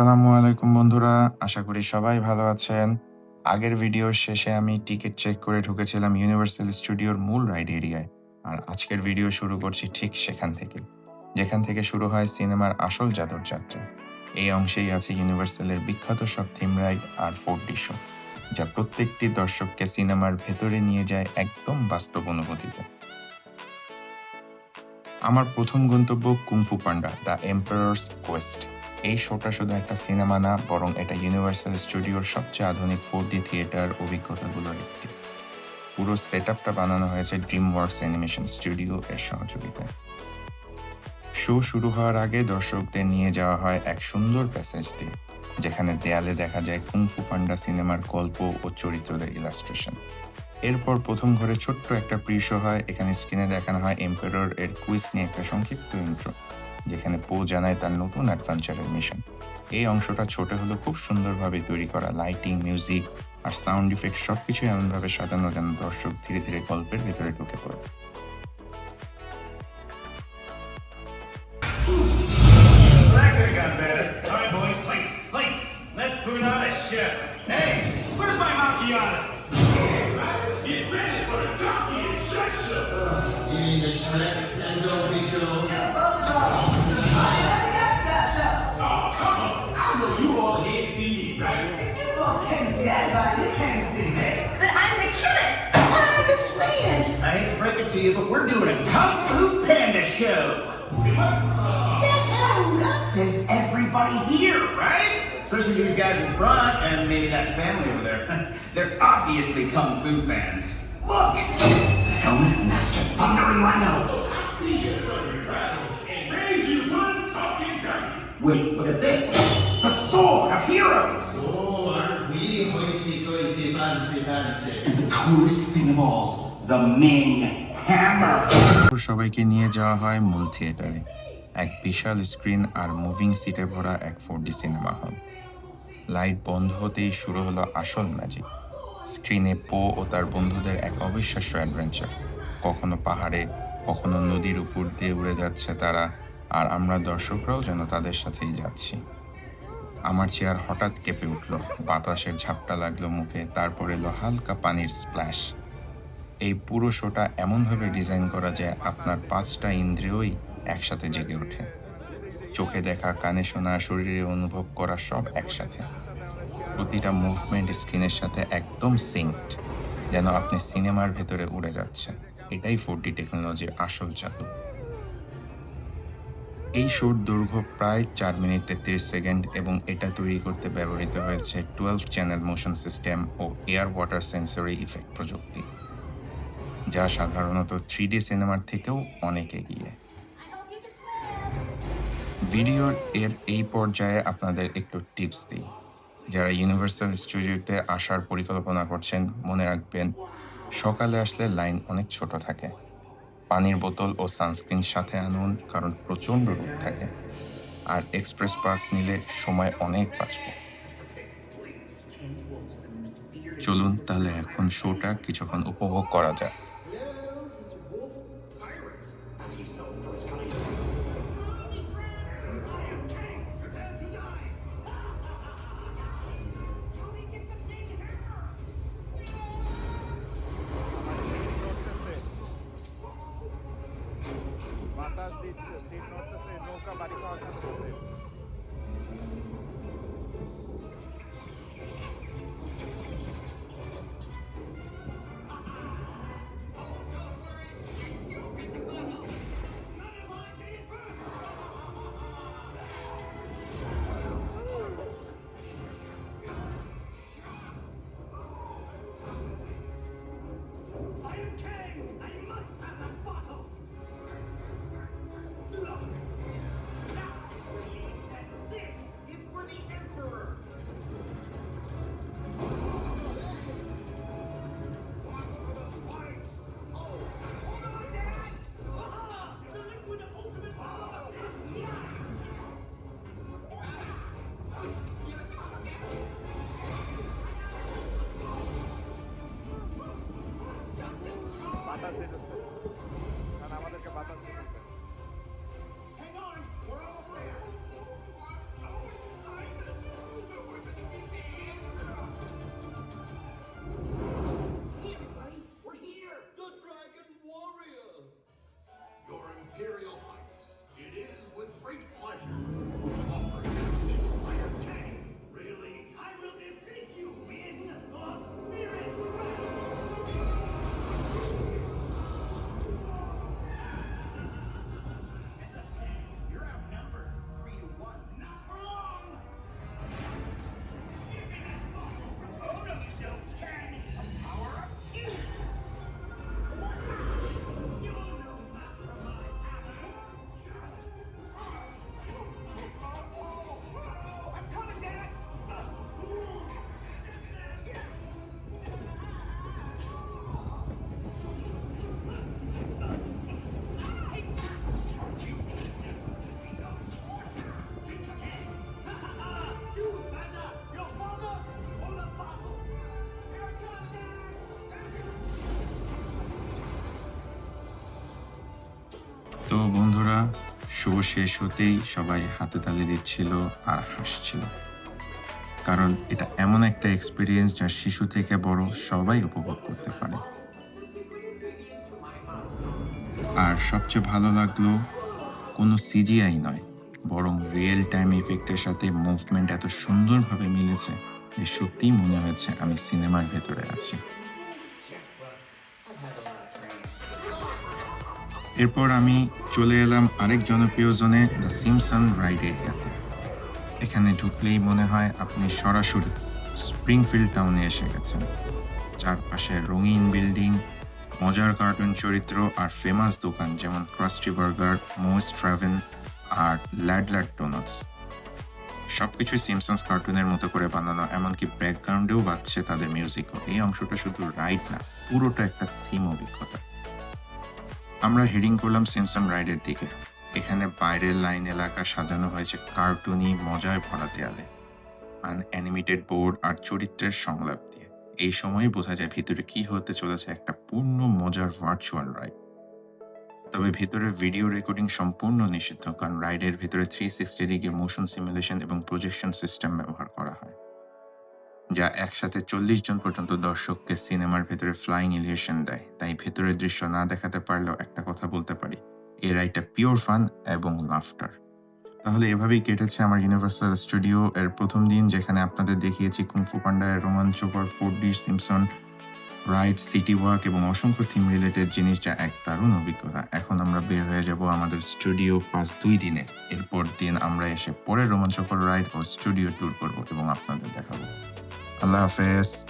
আসসালামু আলাইকুম বন্ধুরা, আশা করি সবাই ভালো আছেন। আগের ভিডিওর শেষে আমি টিকিট চেক করে ঢুকেছিলাম ইউনিভার্সাল স্টুডিওর মূল রাইড এরিয়ায় আর আজকের ভিডিও শুরু করছি ঠিক সেখান থেকে, যেখান থেকে শুরু হয় সিনেমার আসল জাদুর যাত্রা। এই অংশেই আছে ইউনিভার্সালের বিখ্যাত সব থিম রাইড আর ফোর্ট শো যা প্রত্যেকটি দর্শককে সিনেমার ভেতরে নিয়ে যায় একদম বাস্তব অনুভূতিতে। আমার প্রথম গন্তব্য kung fu panda the empire's quest এই শোটা শুধু একটা সিনেমা না, বরং এটা ইউনিভার্সাল স্টুডিওর সবচেয়ে আধুনিক ফোর ডি থিয়েটার অভিজ্ঞতাগুলোর একটি। পুরো সেট আপটা বানানো হয়েছে ড্রিম ওয়ার্কস অ্যানিমেশন স্টুডিও এর সহযোগিতায়। শো শুরু হওয়ার আগে দর্শকদের নিয়ে যাওয়া হয় এক সুন্দর প্যাসেজ দিয়ে, যেখানে দেয়ালে দেখা যায় কুংফু পান্ডা সিনেমার গল্প ও চরিত্রদের ইলাস্ট্রেশন এরপর প্রথম ঘরে ছোট্ট একটা প্রি শো হয়, এখানে স্ক্রিনে দেখানো হয় এম্পেরর এর কুইজ নিয়ে একটা সংক্ষিপ্ত ইন্ট্রো যেখানে পো জানায় তার নতুন অ্যাডভেঞ্চারের মিশন এই অংশটা ছোট হলো খুব সুন্দরভাবে তৈরি করা। লাইটিং মিউজিক আর সাউন্ড ইফেক্ট সবকিছুই এমনভাবে সাজানো যেন দর্শক ধীরে ধীরে গল্পের ভিতরে ঢুকে পড়ে। That could have gone better. All right, can't see everybody. You can't see me. But I'm the cutest! And I'm the sweetest! I hate to break it to you, but we're doing a Kung Fu Panda show. See what? Um, Says everybody here. Right? Especially these guys in front and maybe that family over there. They're obviously Kung Fu fans. Look, the helmet of Master Thundering Rhino. I see you, Thundering Rattle, and raise you one talking donkey. Wait, look at this. The Sword of Heroes. Oh, coolest thing of all, the Ming Hammer. সবাইকে নিয়ে যাওয়া হয় মূল থিয়েটারে। এক বিশাল screen are moving সিটে ভরা এক four D cinema hall. Light বন্ধ হতেই শুরু হলো আসল ম্যাজিক। স্ক্রিনে পো ও তার বন্ধুদের এক অবিশ্বাস্য অ্যাডভেঞ্চার। কখনো পাহাড়ে কখনো নদীর উপর দিয়ে উড়ে যাচ্ছে তারা আর আমরা দর্শকরাও যেন তাদের সাথেই যাচ্ছি। আমার চেয়ার হঠাৎ কেঁপে উঠল। বাতাসের ঝাপটা লাগল মুখে, তারপর এলো হালকা পানির স্প্ল্যাশ। এই পুরো শোটা এমনভাবে ডিজাইন করা যে আপনার পাঁচটা ইন্দ্রিয়ই একসাথে জেগে ওঠে। চোখে দেখা, কানে শোনা, শরীরে অনুভব করা সব একসাথে। প্রতিটা মুভমেন্ট স্ক্রিনের সাথে একদম সিঙ্কড যেন আপনি সিনেমার ভেতরে উড়ে যাচ্ছেন। এটাই ফোর টেকনোলজির আসল জাদু এই শোর দৈর্ঘ্য প্রায় চার মিনিট তেত্রিশ সেকেন্ড এবং এটা তৈরি করতে ব্যবহৃত হয়েছে টুয়েলভ চ্যানেল মোশন সিস্টেম ও এয়ার ওয়াটার সেন্সরি ইফেক্ট প্রযুক্তি, যা সাধারণত থ্রি ডি সিনেমার থেকেও অনেক এগিয়ে। ভিডিওর এর এই পর্যায়ে আপনাদের একটু টিপস দিই। যারা ইউনিভার্সাল স্টুডিওতে আসার পরিকল্পনা করছেন, মনে রাখবেন, সকালে আসলে লাইন অনেক ছোট থাকে। পানির বোতল ও সানস্ক্রিন সাথে আনুন কারণ প্রচণ্ড রোদ থাকে। আর এক্সপ্রেস পাস নিলে সময় অনেক বাঁচব। চলুন তাহলে এখন শোটা কিছুক্ষণ উপভোগ করা যাক। somebody calls তো বন্ধুরা শো শেষ হতেই সবাই হাতে তালি দিচ্ছিল আর হাসছিল। কারণ এটা এমন একটা এক্সপিরিয়েন্স যা শিশু থেকে বড় সবাই উপভোগ করতে পারে। আর সবচেয়ে ভালো লাগল, কোনো সিজিআই নয়, বরং রিয়েল টাইম ইফেক্টের সাথে মুভমেন্ট এত সুন্দরভাবে মিলেছে যে সত্যিই মনে হয়েছে আমি সিনেমার ভেতরে আছি। এরপর আমি চলে এলাম আরেক জনপ্রিয় জোনে দ্য সিমসন রাইড এরিয়াতে এখানে ঢুকলেই মনে হয় আপনি সরাসরি স্প্রিংফিল্ড টাউনে এসে গেছেন। চারপাশে রঙিন বিল্ডিং মজার কার্টুন চরিত্র আর ফেমাস দোকান যেমন ক্রাস্টি বার্গার মোস ট্রাভেন আর ল্যাডলার ডোনাটস সবকিছুই সিমসন্স কার্টুনের মতো করে বানানো, এমনকি ব্যাকগ্রাউন্ডেও বাজছে তাদের মিউজিকও এই অংশটা শুধু রাইড না, পুরোটা একটা থিম অভিজ্ঞতা। আমরা হেডিং করলাম সিমসন রাইডের দিকে। এখানে বাইরের লাইন এলাকা সাজানো হয়েছে কার্টুনি মজায় ভরা দেয়ালে অ্যানিমেটেড বোর্ড আর চরিত্রের সংলাপ দিয়ে। এই সময় বোঝা যায় ভিতরে কি হতে চলেছে একটা পূর্ণ, মজার ভার্চুয়াল রাইড তবে ভিতরে ভিডিও রেকর্ডিং সম্পূর্ণ নিষিদ্ধ, কারণ রাইডের ভিতরে three sixty degree motion simulation এবং প্রজেকশন সিস্টেম ব্যবহার করা হয়। যা একসাথে চল্লিশ জন পর্যন্ত দর্শককে সিনেমার ভেতরে ফ্লাইং ইলিউশন দেয়। তাই ভেতরের দৃশ্য না দেখাতে পারলেও একটা কথা বলতে পারি, এর রাইডটা পিওর ফান এবং লাফটার তাহলে এভাবেই কেটেছে আমার ইউনিভার্সাল স্টুডিও এর প্রথম দিন, যেখানে আপনাদের দেখিয়েছি কুংফু পান্ডার রোমাঞ্চকর four D Simpsons ride city walk এবং অসংখ্য থিম রিলেটেড জিনিস যা এক দারুণ অভিজ্ঞতা। এখন আমরা বের হয়ে যাব আমাদের স্টুডিও পাঁচ দুই দিনে। এরপর দিন আমরা এসে পরে রোমাঞ্চকর রাইড ও স্টুডিও ট্যুর করব এবং আপনাদের দেখাবো। I love fans.